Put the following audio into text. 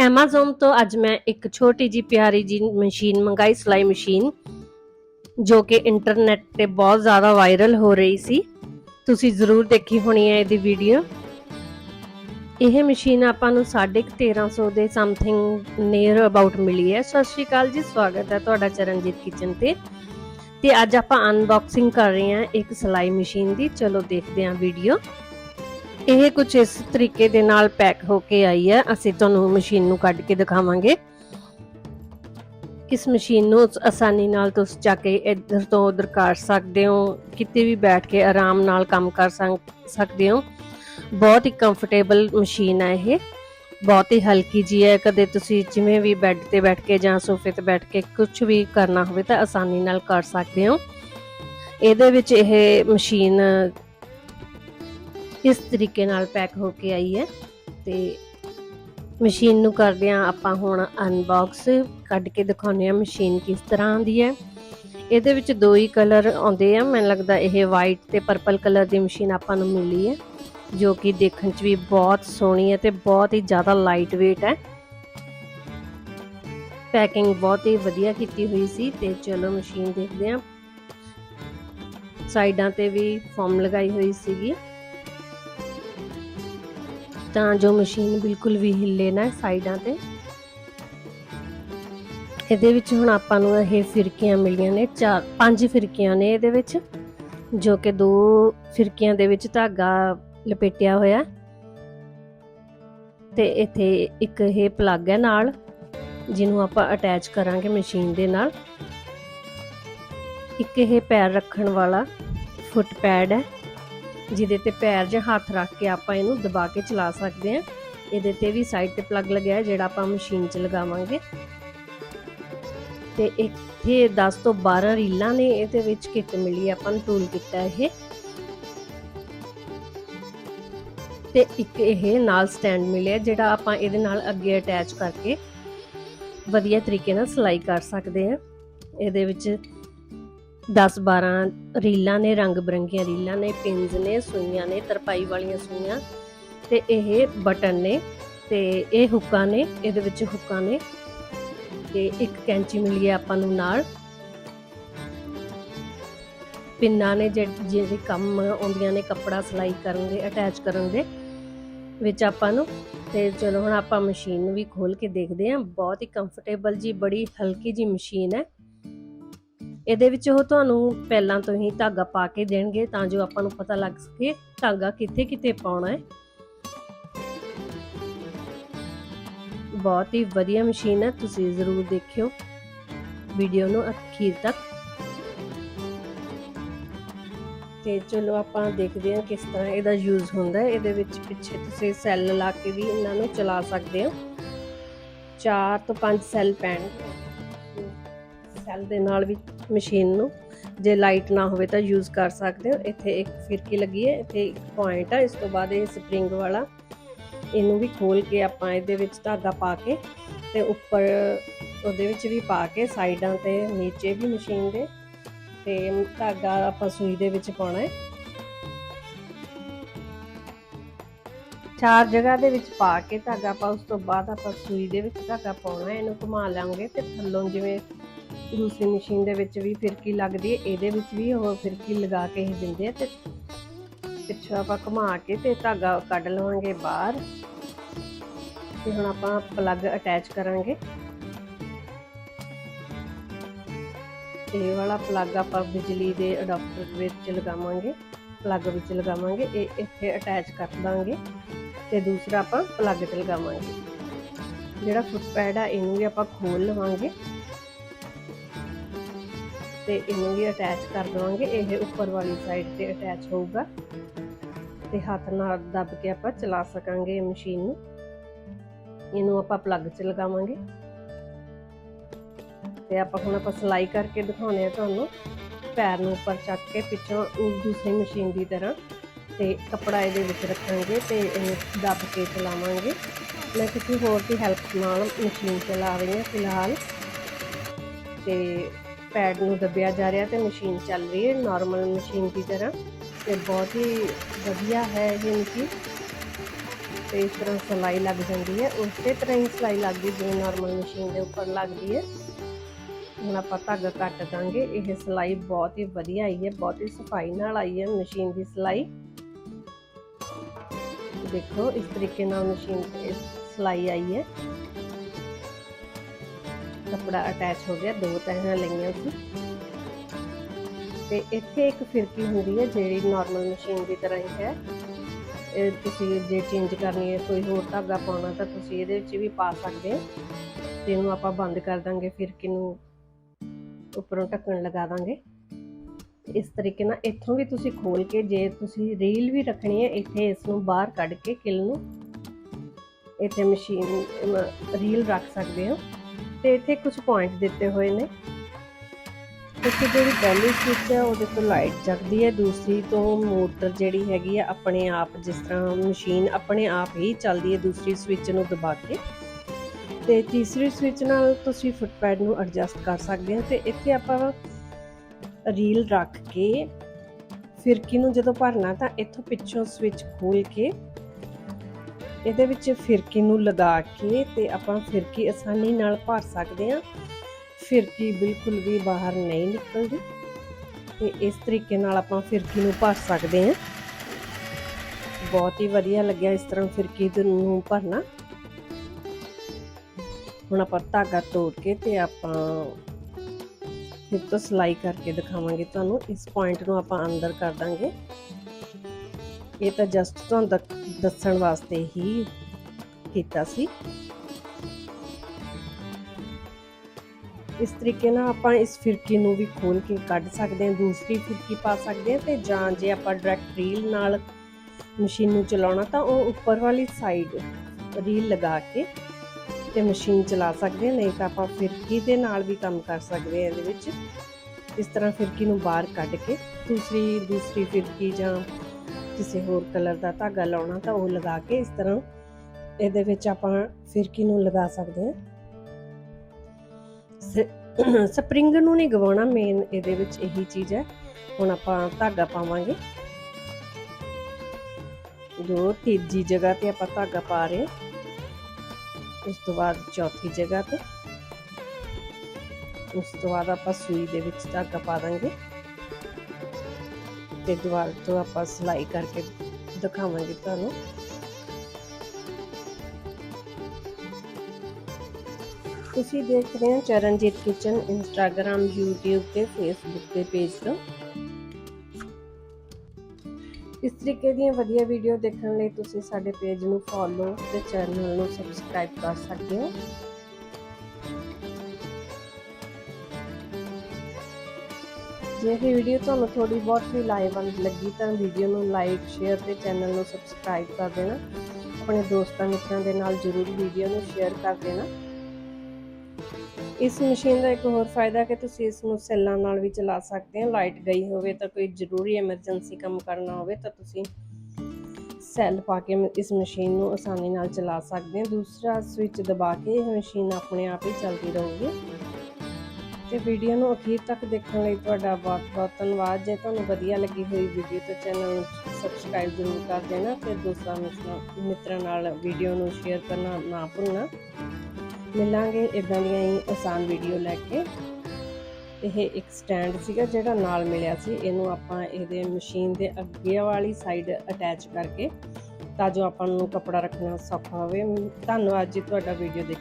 Amazon ਤੋਂ ਅੱਜ ਮੈਂ ਇੱਕ ਛੋਟੀ ਜੀ ਪਿਆਰੀ ਜੀ ਮਸ਼ੀਨ ਮੰਗਾਈ, ਸਿਲਾਈ ਮਸ਼ੀਨ, ਜੋ ਕਿ ਇੰਟਰਨੈਟ ਤੇ ਬਹੁਤ ਜ਼ਿਆਦਾ ਵਾਇਰਲ ਹੋ ਰਹੀ ਸੀ। ਤੁਸੀਂ ਜ਼ਰੂਰ ਦੇਖੀ ਹੋਣੀ ਹੈ ਇਹਦੀ ਵੀਡੀਓ ਇਹ ਮਸ਼ੀਨ ਆਪਾਂ ਨੂੰ 1350 ਦੇ ਸਮਥਿੰਗ ਨੀਅਰ ਅਬਾਊਟ ਮਿਲੀ ਹੈ। ਸਤਿ ਸ਼੍ਰੀ ਅਕਾਲ ਜੀ, ਸਵਾਗਤ ਹੈ ਤੁਹਾਡਾ ਚਰਨਜੀਤ ਕਿਚਨ ਤੇ। ਤੇ ਅੱਜ ਆਪਾਂ ਅਨਬਾਕਸਿੰਗ ਕਰ ਰਹੇ ਹਾਂ ਇੱਕ ਸਿਲਾਈ ਮਸ਼ੀਨ ਦੀ। ਚਲੋ ਦੇਖਦੇ ਹਾਂ ਵੀਡੀਓ ਇਹ ਕੁਝ ਇਸ ਤਰੀਕੇ ਦੇ ਨਾਲ ਪੈਕ ਹੋ ਕੇ ਆਈ ਹੈ। ਅਸੀਂ ਤੁਹਾਨੂੰ ਮਸ਼ੀਨ ਨੂੰ ਕੱਢ ਕੇ ਦਿਖਾਵਾਂਗੇ। ਇਸ ਮਸ਼ੀਨ ਨੂੰ ਆਸਾਨੀ ਨਾਲ ਤੁਸੀਂ ਜਾ ਕੇ ਇੱਧਰ ਤੋਂ ਉੱਧਰ ਕਰ ਸਕਦੇ ਹੋ। ਕਿਤੇ ਵੀ ਬੈਠ ਕੇ ਆਰਾਮ ਨਾਲ ਕੰਮ ਕਰ ਸਕਦੇ ਹੋ। ਬਹੁਤ ਹੀ ਕੰਫਰਟੇਬਲ ਮਸ਼ੀਨ ਹੈ ਇਹ। ਬਹੁਤ ਹੀ ਹਲਕੀ ਜੀ ਹੈ। ਕਦੇ ਤੁਸੀਂ ਜਿਵੇਂ ਵੀ ਬੈੱਡ ਤੇ ਬੈਠ ਕੇ ਜਾਂ ਸੋਫੇ ਤੇ ਬੈਠ ਕੇ ਕੁਝ ਵੀ ਕਰਨਾ ਹੋਵੇ ਤਾਂ ਆਸਾਨੀ ਨਾਲ ਕਰ ਸਕਦੇ ਹੋ। ਇਹਦੇ ਵਿੱਚ ਇਹ ਮਸ਼ੀਨ ਇਸ ਤਰੀਕੇ ਨਾਲ ਪੈਕ ਹੋ ਕੇ ਆਈ ਹੈ ਤੇ ਮਸ਼ੀਨ ਨੂੰ ਕਰਦੇ ਆ ਆਪਾਂ ਹੁਣ ਅਨਬਾਕਸ ਕੱਢ ਕੇ ਦਿਖਾਉਂਦੇ ਆ ਮਸ਼ੀਨ ਕਿਸ ਤਰ੍ਹਾਂ ਦੀ ਹੈ। ਇਹਦੇ ਵਿੱਚ ਦੋ ਹੀ ਕਲਰ ਆਉਂਦੇ ਆ, ਮੈਨੂੰ ਲੱਗਦਾ ਇਹ ਵਾਈਟ ਤੇ ਪਰਪਲ ਕਲਰ ਦੀ ਮਸ਼ੀਨ ਆਪਾਂ ਨੂੰ ਮਿਲੀ ਹੈ, ਜੋ ਕਿ ਦੇਖਣ 'ਚ ਵੀ ਬਹੁਤ ਸੋਹਣੀ ਹੈ ਤੇ ਬਹੁਤ ਹੀ ਜ਼ਿਆਦਾ ਲਾਈਟ weight ਹੈ। ਪੈਕਿੰਗ ਬਹੁਤ ਹੀ ਵਧੀਆ ਕੀਤੀ ਹੋਈ ਸੀ ਤੇ ਚਲੋ ਮਸ਼ੀਨ ਦੇਖਦੇ ਆ ਸਾਈਡਾਂ ਤੇ ਵੀ ਫੋਮ ਲਗਾਈ ਹੋਈ ਸੀਗੀ। ਤਾਂ ਜੋ ਮਸ਼ੀਨ ਬਿਲਕੁਲ ਵੀ ਹਿੱਲੇ ਨਾ ਸਾਈਡਾਂ ਤੇ। ਇਹਦੇ ਵਿੱਚ ਹੁਣ ਆਪਾਂ ਨੂੰ ਇਹ ਫਿਰਕੀਆਂ ਮਿਲੀਆਂ ਨੇ, ਚਾਰ, ਪੰਜ ਫਿਰਕੀਆਂ ਨੇ ਇਹਦੇ ਵਿੱਚ, ਜੋ ਕਿ ਦੋ ਫਿਰਕੀਆਂ ਦੇ ਵਿੱਚ ਧਾਗਾ ਲਪੇਟਿਆ ਹੋਇਆ। ਤੇ ਇੱਥੇ ਇੱਕ ਇਹ ਪਲੱਗ ਹੈ ਨਾਲ, ਜਿਹਨੂੰ ਆਪਾਂ ਅਟੈਚ ਕਰਾਂਗੇ ਮਸ਼ੀਨ ਦੇ ਨਾਲ। ਇੱਕ ਇਹ ਪੈਰ ਰੱਖਣ ਵਾਲਾ ਫੁੱਟ ਪੈਡ ਹੈ। ਜਿਹਦੇ ਤੇ ਪੈਰ ਜਾਂ ਹੱਥ ਰੱਖ ਕੇ ਆਪਾਂ ਇਹਨੂੰ ਦਬਾ ਕੇ ਚਲਾ ਸਕਦੇ ਹਾਂ। ਇਹਦੇ ਤੇ ਵੀ ਸਾਈਡ ਤੇ ਪਲੱਗ ਲੱਗਿਆ ਹੈ ਜਿਹੜਾ ਆਪਾਂ ਮਸ਼ੀਨ 'ਚ ਲਗਾਵਾਂਗੇ। ਤੇ ਇੱਥੇ 10 ਤੋਂ 12 ਰੀਲਾਂ ਨੇ, ਇਹਦੇ ਵਿੱਚ ਕਿੱਟ ਮਿਲੀ ਆਪਾਂ ਨੂੰ ਟੂਲ ਕੀਤਾ ਇਹ। ਤੇ ਇੱਕ ਇਹ ਨਾਲ ਸਟੈਂਡ ਮਿਲਿਆ ਜਿਹੜਾ ਆਪਾਂ ਇਹਦੇ ਨਾਲ ਅੱਗੇ ਅਟੈਚ ਕਰਕੇ ਵਧੀਆ ਤਰੀਕੇ ਨਾਲ ਸਿਲਾਈ ਕਰ ਸਕਦੇ ਹਾਂ। ਇਹਦੇ ਵਿੱਚ 10 12 ਰੀਲਾਂ ਨੇ, ਰੰਗ ਬਰੰਗੀਆਂ ਰੀਲਾਂ ਨੇ ਪਿੰਜ ਨੇ, ਸੂਈਆਂ ਨੇ, ਤਰਪਾਈ ਵਾਲੀਆਂ ਸੂਈਆਂ ਤੇ ਇਹ ਬਟਨ ਨੇ ਤੇ ਇਹ ਹੁੱਕਾਂ ਨੇ, ਇਹਦੇ ਵਿੱਚ ਹੁੱਕਾਂ ਨੇ ਤੇ ਇੱਕ ਕੈਂਚੀ ਮਿਲੀ ਹੈ ਆਪਾਂ ਨੂੰ ਨਾਲ। ਪਿੰਨਾਂ ਨੇ ਜਿਹੜੇ ਕੰਮ ਆਉਂਦੀਆਂ ਨੇ, ਕੱਪੜਾ ਸਿਲਾਈ ਕਰਨ ਦੇ ਅਟੈਚ ਕਰਨ ਦੇ ਵਿੱਚ ਆਪਾਂ ਨੂੰ ਤੇ ਚਲੋ ਹੁਣ ਆਪਾਂ ਮਸ਼ੀਨ ਵੀ ਖੋਲ ਕੇ ਦੇਖਦੇ ਹਾਂ। ਬਹੁਤ ਹੀ ਕੰਫਰਟੇਬਲ ਜੀ, ਬੜੀ ਹਲਕੀ ਜੀ ਮਸ਼ੀਨ ਹੈ। ਇਹਦੇ ਵਿੱਚ ਉਹ ਤੁਹਾਨੂੰ ਪਹਿਲਾਂ ਤੋਂ ਹੀ ਧਾਗਾ ਪਾ ਕੇ ਦੇਣਗੇ ਤਾਂ ਜੋ ਆਪਾਂ ਨੂੰ ਪਤਾ ਲੱਗ ਸਕੇ ਧਾਗਾ ਕਿੱਥੇ ਕਿੱਥੇ ਪਾਉਣਾ ਹੈ। ਬਹੁਤ ਹੀ ਵਧੀਆ ਮਸ਼ੀਨ ਹੈ, ਤੁਸੀਂ ਜ਼ਰੂਰ ਦੇਖਿਓ ਵੀਡੀਓ ਨੂੰ ਅਖੀਰ ਤੱਕ। ਤੇ ਚਲੋ ਆਪਾਂ ਦੇਖਦੇ ਹਾਂ ਕਿਸ ਤਰ੍ਹਾਂ ਇਹਦਾ ਯੂਜ਼ ਹੁੰਦਾ ਹੈ। ਇਹਦੇ ਵਿੱਚ ਪਿੱਛੇ ਤੁਸੀਂ ਸੈੱਲ ਲਾ ਕੇ ਵੀ ਇਹਨਾਂ ਨੂੰ ਚਲਾ ਸਕਦੇ ਹੋ। 4 ਤੋਂ 5 ਸੈੱਲ ਪੈਣ ਸੈੱਲ ਦੇ ਨਾਲ ਵੀ ਮਸ਼ੀਨ ਨੂੰ। ਜੇ ਲਾਈਟ ਨਾ ਹੋਵੇ ਤਾਂ ਯੂਜ਼ ਕਰ ਸਕਦੇ ਹੋ। ਇੱਥੇ ਇੱਕ ਫਿਰਕੀ ਲੱਗੀ ਹੈ। ਇੱਥੇ ਇੱਕ ਪੁਆਇੰਟ ਆ। ਇਸ ਤੋਂ ਬਾਅਦ ਇਹ ਸਪਰਿੰਗ ਵਾਲਾ। ਇਹਨੂੰ ਵੀ ਖੋਲ ਕੇ ਆਪਾਂ ਇਹਦੇ ਵਿੱਚ ਧਾਗਾ ਪਾ ਕੇ ਤੇ ਉੱਪਰ ਉਹਦੇ ਵਿੱਚ ਵੀ ਪਾ ਕੇ ਸਾਈਡਾਂ ਤੇ ਨੀਚੇ ਵੀ ਮਸ਼ੀਨ ਦੇ ਤੇ ਧਾਗਾ ਆਪਾਂ ਸੂਈ ਦੇ ਵਿੱਚ ਪਾਉਣਾ ਹੈ। ਚਾਰ ਜਗ੍ਹਾ ਦੇ ਵਿੱਚ ਪਾ ਕੇ ਧਾਗਾ ਆਪਾਂ ਉਸ ਤੋਂ ਬਾਅਦ ਆਪਾਂ ਸੂਈ ਦੇ ਵਿੱਚ ਧਾਗਾ ਪਾਉਣਾ ਹੈ। ਇਹਨੂੰ ਘੁਮਾ ਲਾਂਗੇ ਤੇ ਥੱਲੋਂ ਜਿਵੇਂ ਦੂਸਰੀ ਮਸ਼ੀਨ ਦੇ ਵਿੱਚ ਵੀ ਫਿਰਕੀ ਲੱਗਦੀ ਹੈ, ਇਹਦੇ ਵਿੱਚ ਵੀ ਉਹ ਫਿਰਕੀ ਲਗਾ ਕੇ ਹੀ ਦਿੰਦੇ ਆ ਤੇ ਪਿੱਛੋਂ ਆਪਾਂ ਘੁਮਾ ਕੇ ਤੇ ਧਾਗਾ ਕੱਢ ਲਵਾਂਗੇ ਬਾਹਰ। ਤੇ ਹੁਣ ਆਪਾਂ ਪਲੱਗ ਅਟੈਚ ਕਰਾਂਗੇ। ਇਹ ਵਾਲਾ ਪਲੱਗ ਆਪਾਂ ਬਿਜਲੀ ਦੇ ਅਡਾਪਟਰ ਵਿੱਚ ਲਗਾਵਾਂਗੇ। ਪਲੱਗ ਵਿੱਚ ਲਗਾਵਾਂਗੇ, ਇਹ ਇੱਥੇ ਅਟੈਚ ਕਰ ਦਾਂਗੇ। ਤੇ ਦੂਸਰਾ ਆਪਾਂ ਪਲੱਗ ਤੇ ਲਗਾਵਾਂਗੇ। ਜਿਹੜਾ ਫੁੱਟ ਪੈਡ ਆ, ਇਹਨੂੰ ਵੀ ਆਪਾਂ ਖੋਲ ਲਵਾਂਗੇ। ਤੇ ਇਹਨੂੰ ਵੀ ਅਟੈਚ ਕਰ ਦਵਾਂਗੇ। ਇਹ ਉੱਪਰ ਵਾਲੀ ਸਾਈਡ ਤੇ ਅਟੈਚ ਹੋਊਗਾ। ਤੇ ਹੱਥ ਨਾਲ ਦੱਬ ਕੇ ਆਪਾਂ ਚਲਾ ਸਕਾਂਗੇ ਇਹ ਮਸ਼ੀਨ ਨੂੰ। ਇਹਨੂੰ ਆਪਾਂ ਪਲੱਗ 'ਚ ਲਗਾਵਾਂਗੇ। ਤੇ ਆਪਾਂ ਹੁਣ ਆਪਾਂ ਸਲਾਈ ਕਰਕੇ ਦਿਖਾਉਣੇ ਆ ਤੁਹਾਨੂੰ। ਪੈਰ ਨੂੰ ਉੱਪਰ ਚੱਕ ਕੇ ਪਿੱਛੋਂ ਦੂਸਰੀ ਮਸ਼ੀਨ ਦੀ ਤਰ੍ਹਾਂ। ਤੇ ਕੱਪੜਾ ਇਹਦੇ ਵਿੱਚ ਰੱਖਾਂਗੇ ਤੇ ਇਹਨੂੰ ਦੱਬ ਕੇ ਚਲਾਵਾਂਗੇ। ਮੈਂ ਕਿਸੇ ਹੋਰ ਦੀ ਹੈਲਪ ਨਾਲ ਮਸ਼ੀਨ ਚਲਾ ਰਹੀ ਹਾਂ ਫਿਲਹਾਲ। ਤੇ ਪੈਡ ਨੂੰ ਦੱਬਿਆ ਜਾ ਰਿਹਾ ਤੇ ਮਸ਼ੀਨ ਚੱਲ ਰਹੀ ਹੈ ਨਾਰਮਲ ਮਸ਼ੀਨ ਦੀ ਤਰ੍ਹਾਂ। ਤੇ ਬਹੁਤ ਹੀ ਵਧੀਆ ਹੈ ਇਹ ਮਸ਼ੀਨ। ਤੇ ਇਸ ਤਰ੍ਹਾਂ ਸਲਾਈ ਲੱਗ ਜਾਂਦੀ ਹੈ। ਉਸੇ ਤਰ੍ਹਾਂ ਹੀ ਸਲਾਈ ਲੱਗਦੀ ਜਿਵੇਂ ਨਾਰਮਲ ਮਸ਼ੀਨ ਦੇ ਉੱਪਰ ਲੱਗਦੀ ਹੈ। ਹੁਣ ਆਪਾਂ ਧਾਗਾ ਕੱਟ ਦਾਂਗੇ। ਇਹ ਸਲਾਈ ਬਹੁਤ ਹੀ ਵਧੀਆ ਆਈ ਹੈ, ਬਹੁਤ ਹੀ ਸਫ਼ਾਈ ਨਾਲ ਆਈ ਹੈ ਮਸ਼ੀਨ ਦੀ ਸਲਾਈ। ਦੇਖੋ, ਇਸ ਤਰੀਕੇ ਨਾਲ ਮਸ਼ੀਨ ਤੇ ਸਲਾਈ ਆਈ ਹੈ। ਕਪੜਾ ਅਟੈਚ ਹੋ ਗਿਆ, ਦੋ ਤਹਾਂ ਲਈਆਂ ਸੀ। ਤੇ ਇੱਥੇ ਇੱਕ ਫਿਰਕੀ ਹੁੰਦੀ ਹੈ, ਜਿਹੜੀ ਨਾਰਮਲ ਮਸ਼ੀਨ ਦੀ ਤਰ੍ਹਾਂ ਹੀ ਹੈ। ਇਹ ਤੁਸੀਂ ਜੇ ਚੇਂਜ ਕਰਨੀ ਹੈ, ਕੋਈ ਹੋਰ ਧਾਗਾ ਪਾਉਣਾ, ਤਾਂ ਤੁਸੀਂ ਇਹਦੇ ਵਿੱਚ ਵੀ ਪਾ ਸਕਦੇ ਹੋ। ਤੇ ਇਹਨੂੰ ਆਪਾਂ ਬੰਦ ਕਰ ਦਾਂਗੇ, ਫਿਰਕੀ ਨੂੰ ਉੱਪਰੋਂ ਢੱਕਣ ਲਗਾ ਦਾਂਗੇ। ਇਸ ਤਰੀਕੇ ਨਾਲ ਇੱਥੋਂ ਵੀ ਤੁਸੀਂ ਖੋਲ ਕੇ, ਜੇ ਤੁਸੀਂ ਰੀਲ ਵੀ ਰੱਖਣੀ ਹੈ, ਇੱਥੇ ਇਸ ਨੂੰ ਬਾਹਰ ਕੱਢ ਕੇ ਕਿਲ ਨੂੰ ਇੱਥੇ ਮਸ਼ੀਨ ਰੀਲ ਰੱਖ ਸਕਦੇ ਹੋ। ਤੇ ਇੱਥੇ ਕੁਝ ਪੁਆਇੰਟ ਦਿੱਤੇ ਹੋਏ ਨੇ। ਇੱਥੇ ਜਿਹੜੀ ਪਹਿਲੀ ਸਵਿਚ ਹੈ ਉਹਦੇ ਤੋਂ ਲਾਈਟ ਜਗਦੀ ਹੈ। ਦੂਸਰੀ ਤੋਂ ਮੋਟਰ ਜਿਹੜੀ ਹੈਗੀ ਆ, ਆਪਣੇ ਆਪ ਜਿਸ ਤਰ੍ਹਾਂ ਮਸ਼ੀਨ ਆਪਣੇ ਆਪ ਹੀ ਚੱਲਦੀ ਹੈ ਦੂਸਰੀ ਸਵਿਚ ਨੂੰ ਦਬਾ ਕੇ। ਤੇ ਤੀਸਰੀ ਸਵਿਚ ਨਾਲ ਤੁਸੀਂ ਫੁੱਟਪੈਡ ਨੂੰ ਐਡਜਸਟ ਕਰ ਸਕਦੇ ਹੋ। ਤੇ ਇੱਥੇ ਆਪਾਂ ਰੀਲ ਰੱਖ ਕੇ ਫਿਰਕੀ ਨੂੰ ਜਦੋਂ ਭਰਨਾ, ਤਾਂ ਇੱਥੋਂ ਪਿੱਛੋਂ ਸਵਿਚ ਖੋਲ ਕੇ ਇਹਦੇ ਵਿੱਚ ਫਿਰਕੀ ਨੂੰ ਲਗਾ ਕੇ ਤੇ ਆਪਾਂ ਫਿਰਕੀ ਆਸਾਨੀ ਨਾਲ ਭਰ ਸਕਦੇ ਹਾਂ। ਫਿਰਕੀ ਬਿਲਕੁਲ ਵੀ ਬਾਹਰ ਨਹੀਂ ਨਿਕਲਦੀ ਤੇ ਇਸ ਤਰੀਕੇ ਨਾਲ ਆਪਾਂ ਫਿਰਕੀ ਨੂੰ ਭਰ ਸਕਦੇ ਹਾਂ। ਬਹੁਤ ਹੀ ਵਧੀਆ ਲੱਗਿਆ ਇਸ ਤਰ੍ਹਾਂ ਫਿਰਕੀ ਨੂੰ ਭਰਨਾ। ਹੁਣ ਆਪਾਂ ਧਾਗਾ ਤੋੜ ਕੇ ਤੇ ਆਪਾਂ ਫਿਰ ਤੋਂ ਸਲਾਈ ਕਰਕੇ ਦਿਖਾਵਾਂਗੇ ਤੁਹਾਨੂੰ। ਇਸ ਪੁਆਇੰਟ ਨੂੰ ਆਪਾਂ ਅੰਦਰ ਕਰ ਦਾਂਗੇ। ਇਹ ਤਾਂ ਜਸਟ ਤੁਹਾਨੂੰ ਦੱਸਣ ਵਾਸਤੇ ਹੀ ਕੀਤਾ ਸੀ। ਇਸ ਤਰੀਕੇ ਨਾਲ ਆਪਾਂ ਇਸ ਫਿਰਕੀ ਨੂੰ ਵੀ ਖੋਲ ਕੇ ਕੱਢ ਸਕਦੇ ਹਾਂ, ਦੂਸਰੀ ਫਿਰਕੀ ਪਾ ਸਕਦੇ ਹਾਂ ਤੇ ਜਾਂ ਜੇ ਆਪਾਂ ਡਾਇਰੈਕਟ ਰੀਲ ਨਾਲ ਮਸ਼ੀਨ ਨੂੰ ਚਲਾਉਣਾ ਤਾਂ ਉਹ ਉੱਪਰ ਵਾਲੀ ਸਾਈਡ ਰੀਲ ਲਗਾ ਕੇ ਤੇ ਮਸ਼ੀਨ ਚਲਾ ਸਕਦੇ ਹਾਂ, ਨਹੀਂ ਤਾਂ ਆਪਾਂ ਫਿਰਕੀ ਦੇ ਨਾਲ ਵੀ ਕੰਮ ਕਰ ਸਕਦੇ ਹਾਂ ਇਹਦੇ ਵਿੱਚ। ਇਸ ਤਰ੍ਹਾਂ ਫਿਰਕੀ ਨੂੰ ਬਾਹਰ ਕੱਢ ਕੇ ਦੂਸਰੀ ਦੂਸਰੀ ਫਿਰਕੀ ਜਾਂ ਕਿਸੇ ਹੋਰ ਕਲਰ ਦਾ ਧਾਗਾ ਲਾਉਣਾ ਤਾਂ ਉਹ ਲਗਾ ਕੇ ਇਸ ਤਰ੍ਹਾਂ ਇਹਦੇ ਵਿੱਚ ਆਪਾਂ ਫਿਰਕੀ ਨੂੰ ਲਗਾ ਸਕਦੇ ਹਾਂ। ਸਪਰਿੰਗ ਨੂੰ ਨਹੀਂ ਗਵਾਉਣਾ ਮੇਨ ਇਹਦੇ ਵਿੱਚ ਇਹੀ ਚੀਜ਼ ਹੈ। ਹੁਣ ਆਪਾਂ ਧਾਗਾ ਪਾਵਾਂਗੇ। ਜੋ ਤੀਜੀ ਜਗ੍ਹਾ ਤੇ ਆਪਾਂ ਧਾਗਾ ਪਾ ਰਹੇ ਉਸ ਤੋਂ ਬਾਅਦ ਚੌਥੀ ਜਗ੍ਹਾ ਤੇ। ਉਸ ਤੋਂ ਬਾਅਦ ਆਪਾਂ ਸੂਈ ਦੇ ਵਿੱਚ ਧਾਗਾ ਪਾ ਦਾਂਗੇ। ਤੇ ਦੁਬਾਰਾ ਤੋਂ ਆਪਾਂ ਸਿਲਾਈ ਕਰਕੇ ਦਿਖਾਵਾਂਗੇ ਤੁਹਾਨੂੰ। ਤੁਸੀਂ ਦੇਖ ਰਹੇ ਹੋ ਚਰਨਜੀਤ ਕਿਚਨ ਇੰਸਟਾਗ੍ਰam YouTube ਤੇ Facebook ਦੇ ਪੇਜ ਤੋਂ। ਇਸ ਤਰੀਕੇ ਦੀਆਂ ਵਧੀਆ ਵੀਡੀਓ ਦੇਖਣ ਲਈ ਤੁਸੀਂ ਸਾਡੇ ਪੇਜ ਨੂੰ ਫੋਲੋ ਤੇ ਚੈਨਲ ਨੂੰ ਸਬਸਕ੍ਰਾਈਬ ਕਰ ਸਕਦੇ ਹੋ। ਜੇ ਇਹ ਵੀਡੀਓ ਤੁਹਾਨੂੰ ਥੋੜੀ ਬਹੁਤ ਵੀ ਲਾਹੇਵੰਦ ਲੱਗੀ ਤਾਂ ਵੀਡੀਓ ਨੂੰ ਲਾਈਕ ਸ਼ੇਅਰ ਤੇ ਚੈਨਲ ਨੂੰ ਸਬਸਕ੍ਰਾਈਬ ਕਰ ਦੇਣਾ। ਆਪਣੇ ਦੋਸਤਾਂ ਮਿੱਤਰਾਂ ਦੇ ਨਾਲ ਜਰੂਰ ਵੀਡੀਓ ਨੂੰ ਸ਼ੇਅਰ ਕਰ ਦੇਣਾ। ਇਸ ਮਸ਼ੀਨ ਦਾ ਇੱਕ ਹੋਰ ਫਾਇਦਾ ਕਿ ਤੁਸੀਂ ਇਸ ਨੂੰ ਸੈੱਲਾਂ ਨਾਲ ਵੀ ਚਲਾ ਸਕਦੇ ਹੋ। ਲਾਈਟ ਗਈ ਹੋਵੇ ਤਾਂ ਕੋਈ ਜ਼ਰੂਰੀ ਐਮਰਜੈਂਸੀ ਕੰਮ ਕਰਨਾ ਹੋਵੇ ਤਾਂ ਤੁਸੀਂ ਸੈੱਲ ਪਾ ਕੇ ਇਸ ਮਸ਼ੀਨ ਨੂੰ ਆਸਾਨੀ ਨਾਲ ਚਲਾ ਸਕਦੇ ਹੋ। ਦੂਸਰਾ ਸਵਿਚ ਦਬਾ ਕੇ ਇਹ ਮਸ਼ੀਨ ਆਪਣੇ ਆਪ ਹੀ ਚੱਲਦੀ ਰਹੂਗੀ। ਤੇ ਵੀਡੀਓ ਨੂੰ ਅਖੀਰ ਤੱਕ ਦੇਖਣ ਲਈ ਤੁਹਾਡਾ ਬਹੁਤ-ਬਹੁਤ ਧੰਨਵਾਦ। ਜੇ ਤੁਹਾਨੂੰ ਵਧੀਆ ਲੱਗੀ ਹੋਈ ਵੀਡੀਓ ਤਾਂ ਚੈਨਲ ਨੂੰ ਸਬਸਕ੍ਰਾਈਬ ਜ਼ਰੂਰ ਕਰ ਦੇਣਾ ਤੇ ਦੋਸਤਾਂ ਮਿੱਤਰਾਂ ਨਾਲ ਵੀਡੀਓ ਨੂੰ ਸ਼ੇਅਰ ਕਰਨਾ ਨਾ ਭੁੱਲਣਾ। ਮਿਲਾਂਗੇ ਇਦਾਂ ਦੀਆਂ ਹੀ ਆਸਾਨ ਵੀਡੀਓ ਲੈ ਕੇ। ਇਹ ਇੱਕ ਸਟੈਂਡ ਸੀਗਾ ਜਿਹੜਾ ਨਾਲ ਮਿਲਿਆ ਸੀ। ਇਹਨੂੰ ਆਪਾਂ ਇਹਦੇ ਮਸ਼ੀਨ ਦੇ ਅੱਗੇ ਵਾਲੀ ਸਾਈਡ ਅਟੈਚ ਕਰਕੇ ਤਾਂ ਜੋ ਆਪਾਂ ਨੂੰ ਕੱਪੜਾ ਰੱਖਣਾ ਸੌਖਾ ਹੋਵੇ। ਧੰਨਵਾਦ ਜੀ ਤੁਹਾਡਾ ਵੀਡੀਓ ਦੇਖ